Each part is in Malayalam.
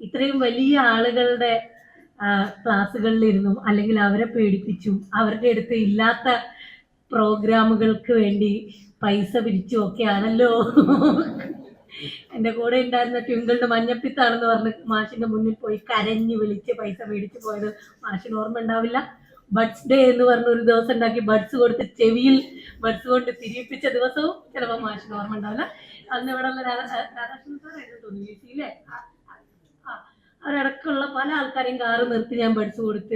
ഇത്രയും വലിയ ആളുകളുടെ ക്ലാസ്സുകളിലിരുന്നു അല്ലെങ്കിൽ അവരെ പേടിപ്പിച്ചു അവരുടെ അടുത്ത് ഇല്ലാത്ത പ്രോഗ്രാമുകൾക്ക് വേണ്ടി പൈസ പിരിച്ചു ഒക്കെയാണല്ലോ എന്റെ കൂടെ ഉണ്ടായിരുന്ന ട്വിങ്കിളുടെ മഞ്ഞപ്പിത്താണെന്ന് പറഞ്ഞ് മാഷിന്റെ മുന്നിൽ പോയി കരഞ്ഞു വിളിച്ച് പൈസ മേടിച്ച് പോയത് മാഷിന് ഓർമ്മ ഉണ്ടാവില്ല. ബഡ്സ് ഡേ എന്ന് പറഞ്ഞ ഒരു ദിവസം ഉണ്ടാക്കി ബഡ്സ് കൊടുത്ത് ചെവിയിൽ ബഡ്സ് കൊണ്ട് തിരിപ്പിച്ച ദിവസവും ചിലപ്പോൾ മാഷിന് ഓർമ്മ ഉണ്ടാവില്ല. അന്ന് ഇവിടെ ഉള്ള രാധാ- രാധാകൃഷ്ണൻ അവരടക്കമുള്ള പല ആൾക്കാരെയും കാറ് നിർത്തി ഞാൻ ബഡ്സ് കൊടുത്ത്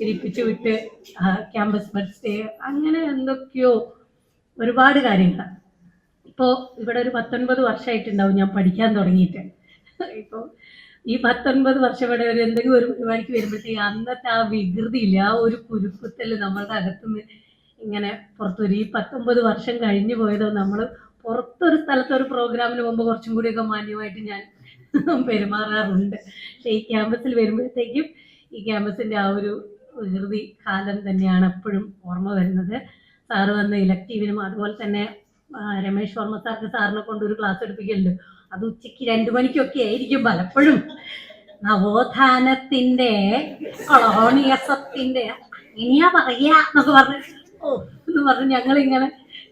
ഇരിപ്പിച്ചു വിട്ട് ക്യാമ്പസ് ബഡ്സ് ഡേ അങ്ങനെ എന്തൊക്കെയോ ഒരുപാട് കാര്യങ്ങൾ ഇപ്പോൾ ഇവിടെ ഒരു പത്തൊൻപത് വർഷമായിട്ടുണ്ടാവും ഞാൻ പഠിക്കാൻ തുടങ്ങിയിട്ട്. ഇപ്പോൾ ഈ പത്തൊൻപത് വർഷം ഇവിടെ ഒരു എന്തെങ്കിലും ഒരു പരിപാടിക്ക് വരുമ്പോഴത്തേക്ക് അന്നത്തെ ആ വികൃതിയില്ല ആ ഒരു കുരുക്കുത്തൽ നമ്മളുടെ അകത്തുനിന്ന് ഇങ്ങനെ പുറത്തു വരും. ഈ പത്തൊമ്പത് വർഷം കഴിഞ്ഞു പോയതോ നമ്മൾ പുറത്തൊരു സ്ഥലത്ത് ഒരു പ്രോഗ്രാമിന് പോകുമ്പോൾ കുറച്ചും കൂടിയൊക്കെ മാന്യമായിട്ട് ഞാൻ പെരുമാറാറുണ്ട്. പക്ഷെ ഈ ക്യാമ്പസിൽ വരുമ്പോഴത്തേക്കും ഈ ക്യാമ്പസിന്റെ ആ ഒരു വികൃതി കാലം തന്നെയാണ് എപ്പോഴും ഓർമ്മ വരുന്നത്. സാറ് വന്ന ഇലക്റ്റീവിനും അതുപോലെ തന്നെ രമേശ് വർമ്മ സാർക്ക് സാറിനെ കൊണ്ട് ഒരു ക്ലാസ് എടുപ്പിക്കലുണ്ട്. അത് ഉച്ചയ്ക്ക് രണ്ടു മണിക്കൊക്കെ ആയിരിക്കും പലപ്പോഴും. നവോത്ഥാനത്തിന്റെ കൊളോണിയസത്തിന്റെ ഇനിയാ പറയാ എന്നൊക്കെ പറഞ്ഞു ഓ എന്ന് പറഞ്ഞ് ഞങ്ങൾ ഇങ്ങനെ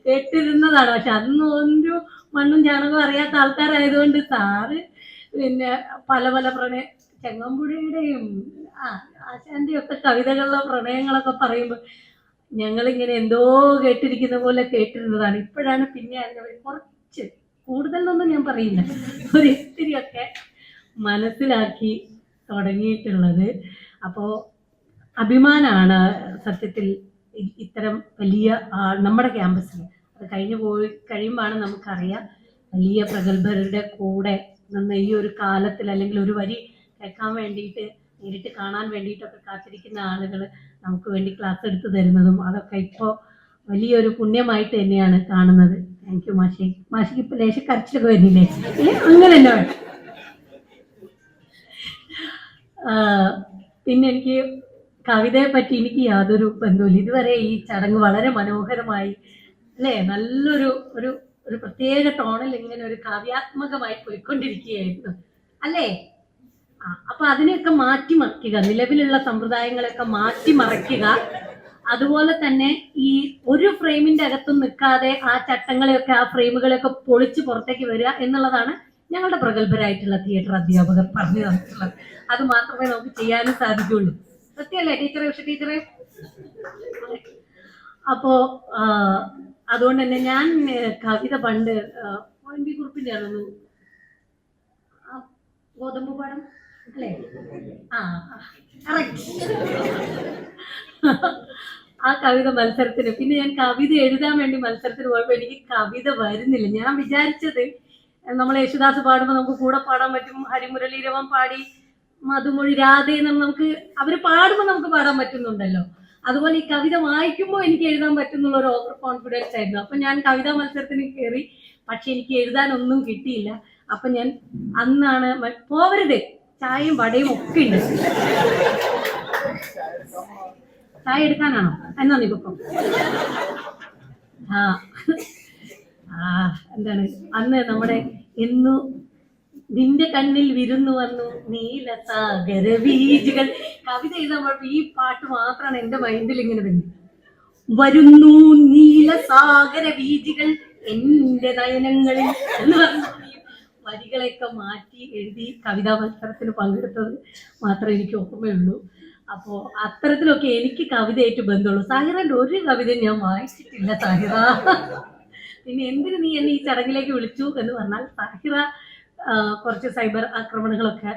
കേട്ടിരുന്നതാണ്. പക്ഷെ അന്ന് ഒരു മണ്ണും ചാണകവും അറിയാത്ത ആൾക്കാരായതുകൊണ്ട് സാറ് പിന്നെ പല പല പ്രണയ ചെങ്ങമ്പുഴയുടെയും ആ ആശാന്റെയും ഒക്കെ കവിതകളിലെ പ്രണയങ്ങളൊക്കെ പറയുമ്പോൾ ഞങ്ങളിങ്ങനെ എന്തോ കേട്ടിരിക്കുന്ന പോലെ കേട്ടിരുന്നതാണ്. ഇപ്പോഴാണ് പിന്നെ അങ്ങനെ കുറച്ച് കൂടുതലൊന്നും ഞാൻ പറയില്ല ഒരു ഇത്തിരിയൊക്കെ മനസ്സിലാക്കി തുടങ്ങിയിട്ടുള്ളത്. അപ്പോൾ അഭിമാനമാണ് സത്യത്തിൽ ഇത്തരം വലിയ നമ്മുടെ ക്യാമ്പസിൽ അത് കഴിഞ്ഞു പോയി കഴിയുമ്പോഴാണ് നമുക്കറിയാം വലിയ പ്രഗത്ഭരുടെ കൂടെ നിന്ന് ഈ ഒരു കാലത്തിൽ അല്ലെങ്കിൽ ഒരു വരി കേൾക്കാൻ വേണ്ടിയിട്ട് നേരിട്ട് കാണാൻ വേണ്ടിയിട്ടൊക്കെ കാത്തിരിക്കുന്ന ആളുകൾ നമുക്ക് വേണ്ടി ക്ലാസ് എടുത്തു തരുന്നതും അതൊക്കെ ഇപ്പോൾ വലിയൊരു പുണ്യമായിട്ട് തന്നെയാണ് കാണുന്നത്. Thank you മാഷി. മാഷിക്ക് ഇപ്പൊ ലേശ കരച്ചിലൊക്കെ വരുന്നില്ലേ? അങ്ങനെ തന്നെ പിന്നെ എനിക്ക് കവിതയെ പറ്റി എനിക്ക് യാതൊരു ബന്ധവുമില്ല. ഇതുവരെ ഈ ചടങ്ങ് വളരെ മനോഹരമായി അല്ലേ? നല്ലൊരു ഒരു ഒരു പ്രത്യേക ടോണിൽ ഇങ്ങനെ ഒരു കാവ്യാത്മകമായി പോയിക്കൊണ്ടിരിക്കുകയായിരുന്നു. അല്ലേ? അപ്പൊ അതിനെയൊക്കെ മാറ്റിമറിക്കുക നിലവിലുള്ള സമ്പ്രദായങ്ങളെയൊക്കെ മാറ്റിമറിക്കുക അതുപോലെ തന്നെ ഈ ഒരു ഫ്രെയിമിന്റെ അകത്തും നിൽക്കാതെ ആ ചട്ടങ്ങളെയൊക്കെ ആ ഫ്രെയിമുകളെയൊക്കെ പൊളിച്ച് പുറത്തേക്ക് വരിക എന്നുള്ളതാണ് ഞങ്ങളുടെ പ്രഗത്ഭരായിട്ടുള്ള തിയേറ്റർ അധ്യാപകർ പറഞ്ഞു തന്നിട്ടുള്ളത്. അത് മാത്രമേ നമുക്ക് ചെയ്യാനും സാധിക്കുള്ളൂ സത്യമല്ലേ ടീച്ചറെ പക്ഷെ ടീച്ചറെ? അപ്പോ അതുകൊണ്ട് തന്നെ ഞാൻ കവിത പണ്ട് എൻ വി കുറിപ്പിന്റെ ആണെന്ന് ഗോതമ്പ് പാടം? അല്ലേ? ആ ആ. കവിത മത്സരത്തിന്. പിന്നെ ഞാൻ കവിത എഴുതാൻ വേണ്ടി മത്സരത്തിന് പോയപ്പോൾ എനിക്ക് കവിത വരുന്നില്ല. ഞാൻ വിചാരിച്ചത് നമ്മൾ യേശുദാസ് പാടുമ്പോൾ നമുക്ക് കൂടെ പാടാൻ പറ്റും. ഹരിമുരളീരവൻ പാടി മധുമൊഴി രാധേ എന്ന് നമുക്ക് അവർ പാടുമ്പോൾ നമുക്ക് പാടാൻ പറ്റുന്നുണ്ടല്ലോ. അതുപോലെ ഈ കവിത വായിക്കുമ്പോൾ എനിക്ക് എഴുതാൻ പറ്റുന്നുള്ള ഒരു ഓവർ കോൺഫിഡൻസ് ആയിരുന്നു. അപ്പൊ ഞാൻ കവിതാ മത്സരത്തിന് കയറി പക്ഷെ എനിക്ക് എഴുതാനൊന്നും കിട്ടിയില്ല. അപ്പൊ ഞാൻ അന്നാണ് പോവരുത്. ചായയും വടയും ഒക്കെ ഉണ്ട്. ചായ എടുക്കാനാണോ? എന്നാ നീ പൊക്കം ആ. ആ എന്താണ്? അന്ന് നമ്മുടെ എന്നു നിന്റെ കണ്ണിൽ വിരുന്നു വന്നു നീലസാഗര വീജുകൾ കവിത എഴുതാൻ ഈ പാട്ട് മാത്രമാണ് എന്റെ മൈൻഡിൽ ഇങ്ങനെ തന്നെ വരുന്നു നീല സാഗര വീജികൾ എന്റെ നയനങ്ങളിൽ എന്ന് പറഞ്ഞു. വരികളെയൊക്കെ മാറ്റി എഴുതി കവിതാ മത്സരത്തിൽ പങ്കെടുത്തത് മാത്രമേ എനിക്ക് ഓർമ്മയുള്ളൂ. അപ്പോൾ അത്തരത്തിലൊക്കെ എനിക്ക് കവിതയായിട്ട് ബന്ധമുള്ളൂ. സാഹിറിന്റെ ഒരു കവിത ഞാൻ വായിച്ചിട്ടില്ല സാഹിറ. പിന്നെ എന്തിനു നീ എന്നെ ഈ ചടങ്ങിലേക്ക് വിളിച്ചു എന്ന് പറഞ്ഞാൽ സാഹിറ കുറച്ച് സൈബർ ആക്രമണങ്ങളൊക്കെ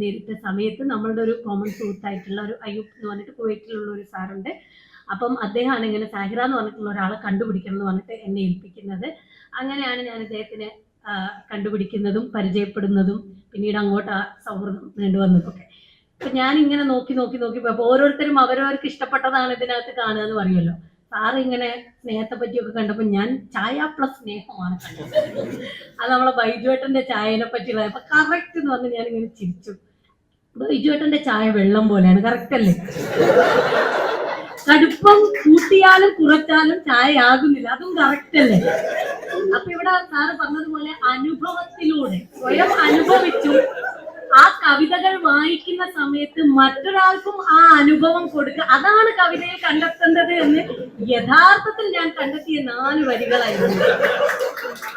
നേരിട്ട സമയത്ത് നമ്മളുടെ ഒരു കോമൺ സുഹൃത്തായിട്ടുള്ള ഒരു അയ്യൂബ് എന്ന് പറഞ്ഞിട്ട് കുവൈറ്റിലുള്ള ഒരു സാറുണ്ട്. അപ്പം അദ്ദേഹമാണ് ഇങ്ങനെ സാഹിറ എന്ന് പറഞ്ഞിട്ടുള്ള ഒരാളെ കണ്ടുപിടിക്കണം എന്ന് പറഞ്ഞിട്ട് എന്നെ ഏൽപ്പിക്കുന്നത്. അങ്ങനെയാണ് ഞാൻ ഇദ്ദേഹത്തിനെ ആ, കണ്ടുപിടിക്കുന്നതും പരിചയപ്പെടുന്നതും പിന്നീട് അങ്ങോട്ട് ആ സൗഹൃദം നീണ്ടുവന്നതൊക്കെ അപ്പൊ ഞാൻ ഇങ്ങനെ നോക്കി നോക്കി നോക്കി പോയപ്പോ ഓരോരുത്തരും അവരവർക്ക് ഇഷ്ടപ്പെട്ടതാണ് ഇതിനകത്ത് കാണുക എന്ന് പറയുമല്ലോ. സാറ് ഇങ്ങനെ സ്നേഹത്തെ പറ്റിയൊക്കെ കണ്ടപ്പോൾ ഞാൻ ചായ പ്ലസ് സ്നേഹമാണ് കണ്ടത്. അത് നമ്മളെ ബൈജുവേട്ടന്റെ ചായനെ പറ്റിയുള്ള അപ്പൊ കറക്റ്റ് എന്ന് പറഞ്ഞ് ഞാൻ ഇങ്ങനെ ചിരിച്ചു. ബൈജുവേട്ടന്റെ ചായ വെള്ളം പോലെയാണ് കറക്റ്റ് അല്ലേ? കടുപ്പം കൂട്ടിയാലും കുറച്ചാലും ചായ ആകുന്നില്ല അതും കറക്റ്റ് അല്ലേ? അപ്പൊ ഇവിടെ സാറ് പറഞ്ഞതുപോലെ അനുഭവത്തിലൂടെ സ്വയം അനുഭവിച്ചു. ആ കവിതകൾ വായിക്കുന്ന സമയത്ത് മറ്റൊരാൾക്കും ആ അനുഭവം കൊടുക്കുക അതാണ് കവിതയിൽ കണ്ടെത്തേണ്ടത് എന്ന് യഥാർത്ഥത്തിൽ ഞാൻ കണ്ടെത്തിയ നാല് വരികളായിരുന്നു.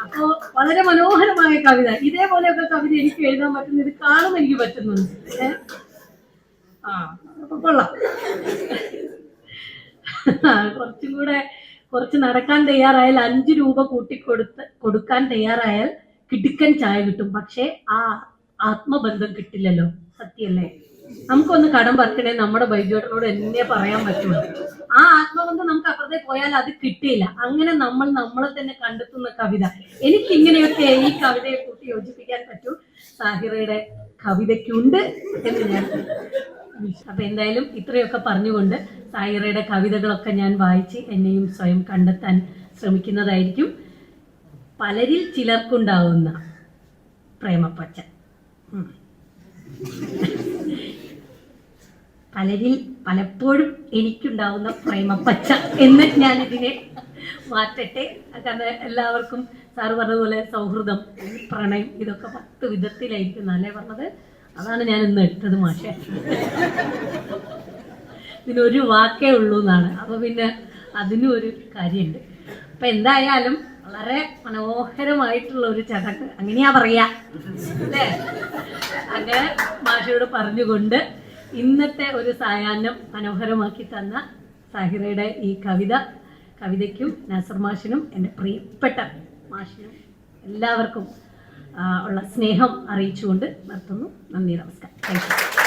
അപ്പോ വളരെ മനോഹരമായ കവിത. ഇതേപോലെയൊക്കെ കവിത എനിക്ക് എഴുതാൻ പറ്റുന്ന ഇത് കാണും എനിക്ക് പറ്റുന്നുണ്ട്? ആ അപ്പൊ കൊള്ളാം. കുറച്ചും കൂടെ കുറച്ച് നടക്കാൻ തയ്യാറായാൽ അഞ്ചു രൂപ കൂട്ടിക്കൊടുത്ത് കൊടുക്കാൻ തയ്യാറായാൽ കിടുക്കൻ ചായ കിട്ടും. പക്ഷേ ആ ആത്മബന്ധം കിട്ടില്ലല്ലോ. സത്യല്ലേ നമുക്കൊന്ന് കടം പറക്കണേ നമ്മുടെ ബൈജുവേട്ടനോട് എന്നെ പറയാൻ പറ്റുള്ളൂ. ആ ആത്മബന്ധം നമുക്ക് അപ്പുറത്തെ പോയാൽ അത് കിട്ടിയില്ല. അങ്ങനെ നമ്മൾ നമ്മളെ തന്നെ കണ്ടെത്തുന്ന കവിത. എനിക്ക് ഇങ്ങനെയൊക്കെ ഈ കവിതയെ കൂട്ടി യോജിപ്പിക്കാൻ പറ്റൂ. സാഹിറയുടെ കവിതയ്ക്കുണ്ട് എന്ന് ഞാൻ അപ്പൊ എന്തായാലും ഇത്രയൊക്കെ പറഞ്ഞുകൊണ്ട് സായിറയുടെ കവിതകളൊക്കെ ഞാൻ വായിച്ച് എന്നെയും സ്വയം കണ്ടെത്താൻ ശ്രമിക്കുന്നതായിരിക്കും. പലരിൽ ചിലർക്കുണ്ടാവുന്ന പ്രേമപ്പച്ച. പലരിൽ പലപ്പോഴും എനിക്കുണ്ടാവുന്ന പ്രേമപ്പച്ച എന്ന് ഞാൻ ഇതിനെ മാറ്റട്ടെ. കാരണം എല്ലാവർക്കും സാറ് പറഞ്ഞതുപോലെ സൗഹൃദം പ്രണയം ഇതൊക്കെ പത്ത് വിധത്തിലായിരിക്കും അല്ലേ പറഞ്ഞത്. അതാണ് ഞാൻ ഇന്ന് ഇട്ടത് മാഷെ. ഇതിനൊരു വാക്കേ ഉള്ളൂ എന്നാണ് അപ്പൊ പിന്നെ അതിനും ഒരു കാര്യമുണ്ട് അപ്പൊ എന്തായാലും വളരെ മനോഹരമായിട്ടുള്ള ഒരു ചടങ്ങ്. അങ്ങനെയാ പറയാ. അല്ലേ? അങ്ങനെ മാഷയോട് പറഞ്ഞുകൊണ്ട് ഇന്നത്തെ ഒരു സായാഹ്നം മനോഹരമാക്കി തന്ന സാഹിറയുടെ ഈ കവിത കവിതയ്ക്കും നാസർ മാഷിനും എന്റെ പ്രിയപ്പെട്ട മാഷിനും എല്ലാവർക്കും ഉള്ള സ്നേഹം അറിയിച്ചുകൊണ്ട് നിർത്തുന്നു. നന്ദി നമസ്കാരം. താങ്ക്